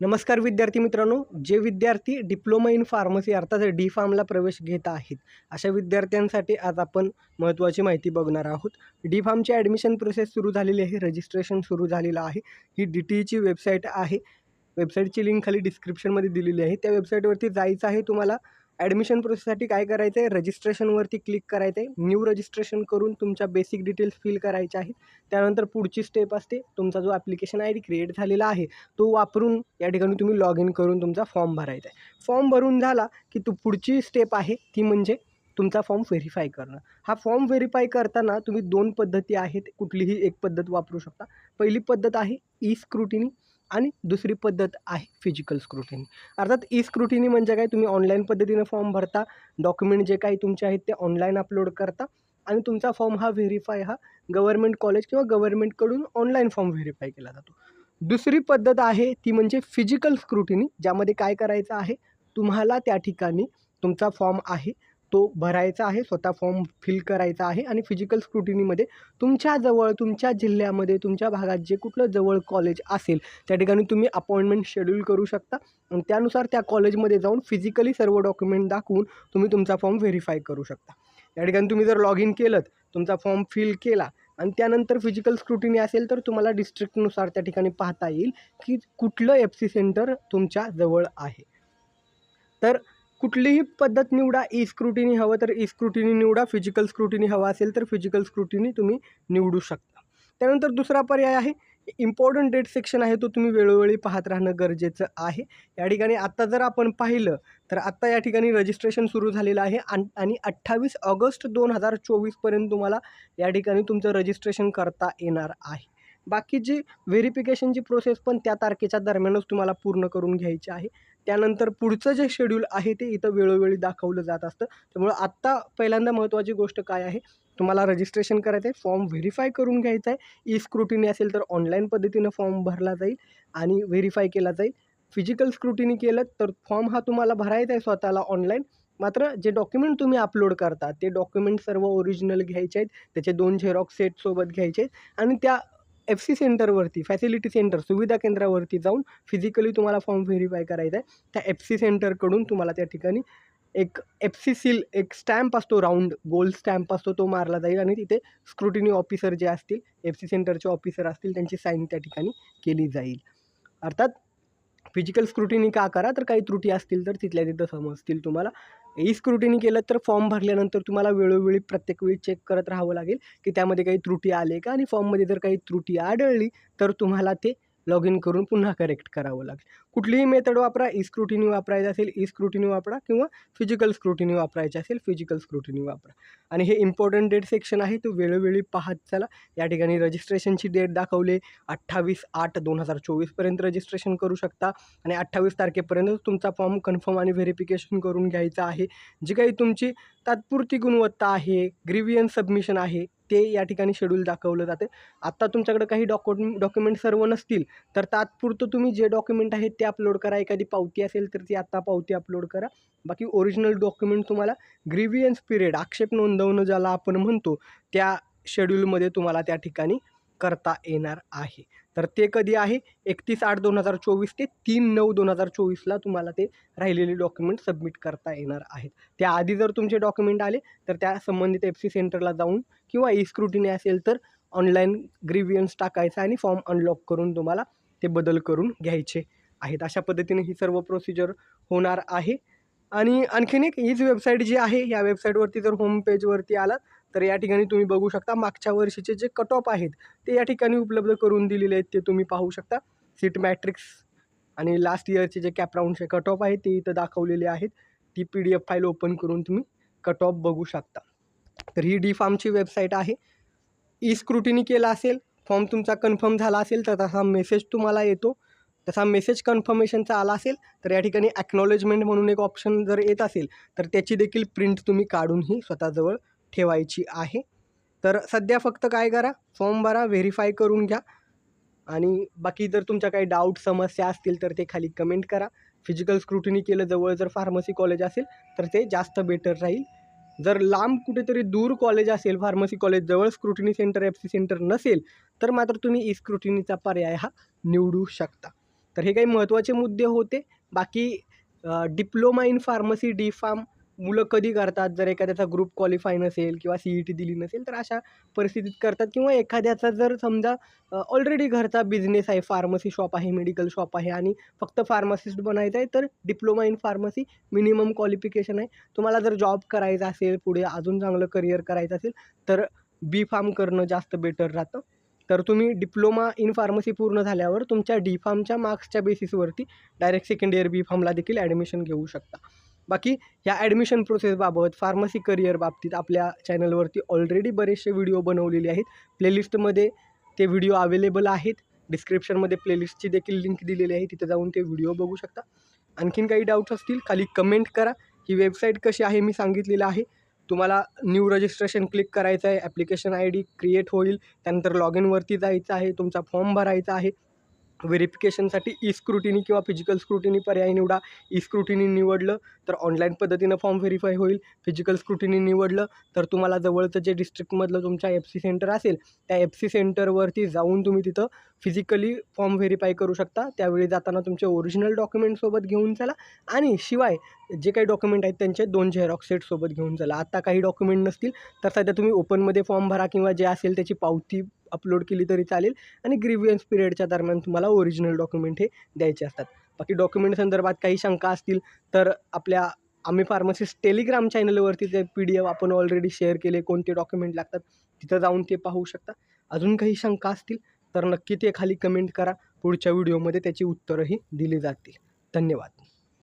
नमस्कार विद्यार्थी मित्रांनो. जे विद्यार्थी डिप्लोमा इन फार्मसी अर्थात डी फार्मला प्रवेश घेत आहेत अशा विद्यार्थ्यांसाठी आज आपण महत्त्वाची माहिती बघणार आहोत. डी फार्मची ॲडमिशन प्रोसेस सुरू झालेली आहे रजिस्ट्रेशन सुरू झालेलं आहे. ही डी टी ईची वेबसाईट आहे. वेबसाईटची लिंक खाली डिस्क्रिप्शनमध्ये दिलेली आहे. त्या वेबसाईटवरती जायचं आहे तुम्हाला. ॲडमिशन प्रोसेससाठी काय करायचं आहे रजिस्ट्रेशनवरती क्लिक करायचं आहे न्यू रजिस्ट्रेशन करून तुमच्या बेसिक डिटेल्स फिल करायच्या आहेत. त्यानंतर पुढची स्टेप असते. तुमचा जो ॲप्लिकेशन आय डी क्रिएट झालेला आहे तो वापरून या ठिकाणी तुम्ही लॉग इन करून तुमचा फॉर्म भरायचा आहे फॉर्म भरून झाला की तू पुढची स्टेप आहे ती म्हणजे तुमचा फॉर्म व्हेरीफाय करणं. हा फॉर्म व्हेरीफाय करताना तुम्ही दोन पद्धती आहेत. कुठलीही एक पद्धत वापरू शकता. पहिली पद्धत आहे ई स्क्रुटिनी आणि दुसरी पद्धत आहे फिजिकल स्क्रुटिनी अर्थात ई स्क्रुटिनी म्हणजे काय? तुम्ही ऑनलाईन पद्धतीनं फॉर्म भरता डॉक्युमेंट जे काही तुमचे आहेत ते ऑनलाईन अपलोड करता आणि तुमचा फॉर्म हा व्हेरीफाय हा गव्हर्मेंट कॉलेज किंवा गव्हर्मेंटकडून ऑनलाईन फॉर्म व्हेरीफाय केला जातो. दुसरी पद्धत आहे ती म्हणजे फिजिकल स्क्रुटिनी ज्यामध्ये काय करायचं आहे? तुम्हाला त्या ठिकाणी तुमचा फॉर्म आहे तो भरायचा आहे स्वतः फॉर्म फिल करायचा आहे आणि फिजिकल स्क्रुटिनीमध्ये तुमच्याजवळ तुमच्या जिल्ह्यामध्ये तुमच्या भागात जे कुठलं जवळ कॉलेज असेल त्या ठिकाणी तुम्ही अपॉइंटमेंट शेड्यूल करू शकता. आणि त्यानुसार त्या कॉलेजमध्ये जाऊन फिजिकली सर्व डॉक्युमेंट दाखवून तुम्ही तुमचा फॉर्म व्हेरीफाय करू शकता. त्या ठिकाणी तुम्ही जर लॉग इन केलं तुमचा फॉर्म फिल केला आणि त्यानंतर फिजिकल स्क्रुटिनी असेल तर तुम्हाला डिस्ट्रिक्टनुसार त्या ठिकाणी पाहता येईल की कुठलं एफ सी सेंटर तुमच्या जवळ आहे. तर कुठलीही पद्धत निवडा ई स्क्रुटिनी हवं तर ई स्क्रुटिनी निवडा फिजिकल स्क्रुटिनी हवा असेल तर फिजिकल स्क्रुटिनी तुम्ही निवडू शकता. त्यानंतर दुसरा पर्याय आहे इम्पॉर्टंट डेट सेक्शन आहे तो तुम्ही वेळोवेळी पाहत राहणं गरजेचं आहे. या ठिकाणी आत्ता जर आपण पाहिलं तर आत्ता या ठिकाणी रजिस्ट्रेशन सुरू झालेलं आहे आणि अठ्ठावीस ऑगस्ट दोन हजार चोवीसपर्यंत तुम्हाला या ठिकाणी तुमचं रजिस्ट्रेशन करता येणार आहे. बाकीची व्हेरिफिकेशनची प्रोसेस पण त्या तारखेच्या दरम्यानच तुम्हाला पूर्ण करून घ्यायची आहे. त्यानंतर पुढचं जे शेड्यूल आहे ते इथं वेळोवेळी दाखवलं जात असतं. त्यामुळं आत्ता पहिल्यांदा महत्त्वाची गोष्ट काय आहे? तुम्हाला रजिस्ट्रेशन करायचं आहे फॉर्म व्हेरीफाय करून घ्यायचा आहे ई स्क्रुटिनी असेल तर ऑनलाईन पद्धतीनं फॉर्म भरला जाईल आणि व्हेरीफाय केला जाईल. फिजिकल स्क्रुटिनी केलं तर फॉर्म हा तुम्हाला भरायचा आहे स्वतःला ऑनलाईन मात्र जे डॉक्युमेंट तुम्ही अपलोड करता ते डॉक्युमेंट सर्व ओरिजिनल घ्यायचे आहेत. त्याचे दोन झेरॉक्स सेट सोबत घ्यायचे आहेत. आणि त्या एफ सी सेंटरवरती फॅसिलिटी सेंटर सुविधा केंद्रावरती जाऊन फिजिकली तुम्हाला फॉर्म व्हेरीफाय करायचा आहे त्या एफ सी सेंटरकडून तुम्हाला त्या ठिकाणी एक एफ सी सील एक स्टॅम्प असतो राऊंड गोल स्टॅम्प असतो तो मारला जाईल आणि तिथे स्क्रुटिनी ऑफिसर जे असतील एफ सी सेंटरचे ऑफिसर असतील त्यांची साईन त्या ठिकाणी केली जाईल. अर्थात फिजिकल स्क्रुटिनी का करा? तर काही त्रुटी असतील तर तिथल्या तिथं समजतील तुम्हाला. ई स्क्रुटिनी केलं तर फॉर्म भरल्यानंतर तुम्हाला वेळोवेळी प्रत्येक वेळी चेक करत राहावं लागेल की त्यामध्ये काही त्रुटी आले का? आणि फॉर्ममध्ये जर काही त्रुटी आढळली तर तुम्हाला ते लॉग इन करून पुन्हा करेक्ट करावं लागेल. कुठलीही मेथड वापरा ई स्क्रुटिनी वापरायचं असेल ई स्क्रुटिनी वापरा किंवा फिजिकल स्क्रुटिनी वापरायची असेल फिजिकल स्क्रुटिनी वापरा. आणि हे इम्पॉर्टंट डेट सेक्शन आहे तो वेळोवेळी पाहत चला. या ठिकाणी रजिस्ट्रेशनची डेट दाखवले अठ्ठावीस आठ दोन हजार चोवीसपर्यंत रजिस्ट्रेशन करू शकता. आणि अठ्ठावीस तारखेपर्यंत तुमचा फॉर्म कन्फर्म आणि व्हेरिफिकेशन करून घ्यायचा आहे. जी काही तुमची तात्पुरती गुणवत्ता आहे ग्रिवियन सबमिशन आहे ते या ठिकाणी शेड्यूल दाखवलं जाते. आत्ता तुमच्याकडे काही डॉक्यु डॉक्युमेंट सर्व नसतील तर तात्पुरतं तुम्ही जे डॉक्युमेंट आहेत ते अपलोड करा. एखादी पावती असेल तर ती आत्ता पावती अपलोड करा. बाकी ओरिजिनल डॉक्युमेंट तुम्हाला ग्रिव्हियन्स पिरियड आक्षेप नोंदवणं ज्याला आपण म्हणतो त्या शेड्यूलमध्ये तुम्हाला त्या ठिकाणी करता येणार आहे. तर ते कधी आहे? एकतीस आठ दोन हजार चोवीस ते तीन नऊ दोन हजार चोवीसला तुम्हाला ते राहिलेले डॉक्युमेंट सबमिट करता येणार आहेत. त्याआधी जर तुमचे डॉक्युमेंट आले तर त्या संबंधित एफ सी सेंटरला जाऊन किंवा ई स्क्रुटिनी असेल तर ऑनलाईन ग्रिव्हियन्स टाकायचा आणि फॉर्म अनलॉक करून तुम्हाला ते बदल करून घ्यायचे आहेत. अशा पद्धतीने ही सर्व प्रोसिजर होणार आहे. आणि आणखीन एक हीच वेबसाईट जी आहे या वेबसाईटवरती जर होम पेजवरती आलात तर या ठिकाणी तुम्ही बघू शकता मागच्या वर्षीचे जे कट ऑफ आहेत ते या ठिकाणी उपलब्ध करून दिलेले आहेत ते तुम्ही पाहू शकता. सीट मॅट्रिक्स आणि लास्ट इयरचे जे कॅपराऊंडचे कट ऑफ आहेत ते इथं दाखवलेले आहेत. ती P D F file open करून तुम्ही कट ऑफ बघू शकता. तर ही डी फार्मची वेबसाईट आहे. ई स्क्रुटिनी केला असेल फॉर्म तुमचा कन्फर्म झाला असेल तर तसा मेसेज तुम्हाला येतो. तसा मेसेज कन्फर्मेशनचा आला असेल तर या ठिकाणी ॲक्नॉलेजमेंट म्हणून एक ऑप्शन जर येत असेल तर त्याची देखील प्रिंट तुम्ही काढूनही स्वतःजवळ ठेवायची आहे. तर सध्या फक्त काय करा फॉर्म भरा व्हेरीफाय करून घ्या. आणि बाकी जर तुमच्या काही डाऊट समस्या असतील तर ते खाली कमेंट करा. फिजिकल स्क्रुटिनी केलं जवळ जर फार्मसी कॉलेज असेल तर ते जास्त बेटर राहील. जर लांब कुठेतरी दूर कॉलेज असेल फार्मसी कॉलेज जवळ scrutiny centre F C centre नसेल तर मात्र तुम्ही ई स्क्रुटिनीचा पर्याय हा निवडू शकता. तर हे काही महत्त्वाचे मुद्दे होते. बाकी diploma in pharmacy D pharm मुलं कधी करतात? जर एखाद्याचा ग्रुप क्वालिफाय नसेल किंवा सी ई टी दिली नसेल तर अशा परिस्थितीत करतात. किंवा एखाद्याचा जर समजा ऑलरेडी घरचा बिझनेस आहे फार्मसी शॉप आहे मेडिकल शॉप आहे आणि फक्त फार्मासिस्ट बनायचं आहे तर diploma in pharmacy minimum qualification आहे. तुम्हाला जर जॉब करायचा असेल पुढे अजून चांगलं करिअर करायचं असेल तर बी फार्म करणं जास्त बेटर राहतं. तर तुम्ही डिप्लोमा इन फार्मसी पूर्ण झाल्यावर तुमच्या डी फार्मच्या मार्क्सच्या बेसिसवरती डायरेक्ट सेकंड इयर बी फार्मला देखील ॲडमिशन घेऊ शकता. बाकी ह्या ॲडमिशन प्रोसेसबाबत फार्मसी करिअर बाबतीत आपल्या चॅनलवरती ऑलरेडी बरेचसे व्हिडिओ बनवलेले आहेत. प्लेलिस्टमध्ये ते व्हिडिओ अवेलेबल आहेत. डिस्क्रिप्शनमध्ये प्लेलिस्टची देखील लिंक दिलेली आहे. तिथे जाऊन ते व्हिडिओ बघू शकता. आणखीन काही डाऊट्स असतील खाली कमेंट करा. ही वेबसाईट कशी आहे मी सांगितलेलं आहे. तुम्हाला न्यू रजिस्ट्रेशन क्लिक करायचं आहे. ॲप्लिकेशन आय डी क्रिएट होईल. त्यानंतर लॉग इनवरती जायचं आहे. तुमचा फॉर्म भरायचा आहे. व्हेरिफिकेशनसाठी ई स्क्रुटिनी किंवा फिजिकल स्क्रुटिनी पर्याय निवडा. ई स्क्रुटिनी निवडलं तर ऑनलाईन पद्धतीनं फॉर्म व्हेरीफाय होईल. फिजिकल स्क्रुटिनी निवडलं तर तुम्हाला जवळचं जे डिस्ट्रिक्टमधलं तुमच्या एफ सी सेंटर असेल त्या एफ सी सेंटरवरती जाऊन तुम्ही तिथं फिजिकली फॉर्म व्हेरीफाय करू शकता. त्यावेळी जाताना तुमचे ओरिजिनल डॉक्युमेंटसोबत घेऊन चला आणि शिवाय जे काही डॉक्युमेंट आहेत त्यांचे दोन झेरॉक्स सेटसोबत घेऊन चला. आत्ता काही डॉक्युमेंट नसतील तर सध्या तुम्ही ओपनमध्ये फॉर्म भरा किंवा जे असेल त्याची पावती अपलोड केली तरी चालेल. आणि ग्रीवियन्स पिरियडच्या दरम्यान तुम्हाला ओरिजिनल डॉक्युमेंट हे द्यायचे असतात. बाकी डॉक्युमेंट संदर्भात काही शंका असतील तर आपल्या आम्ही फार्मसिस्ट टेलिग्राम चॅनलवरती ते पी डी एफ आपण ऑलरेडी शेअर केले कोणते डॉक्युमेंट लागतात तिथं जाऊन ते पाहू शकता. अजून काही शंका असतील तर नक्की ते खाली कमेंट करा. पुढच्या व्हिडिओमध्ये त्याची उत्तरंही दिली जातील. धन्यवाद.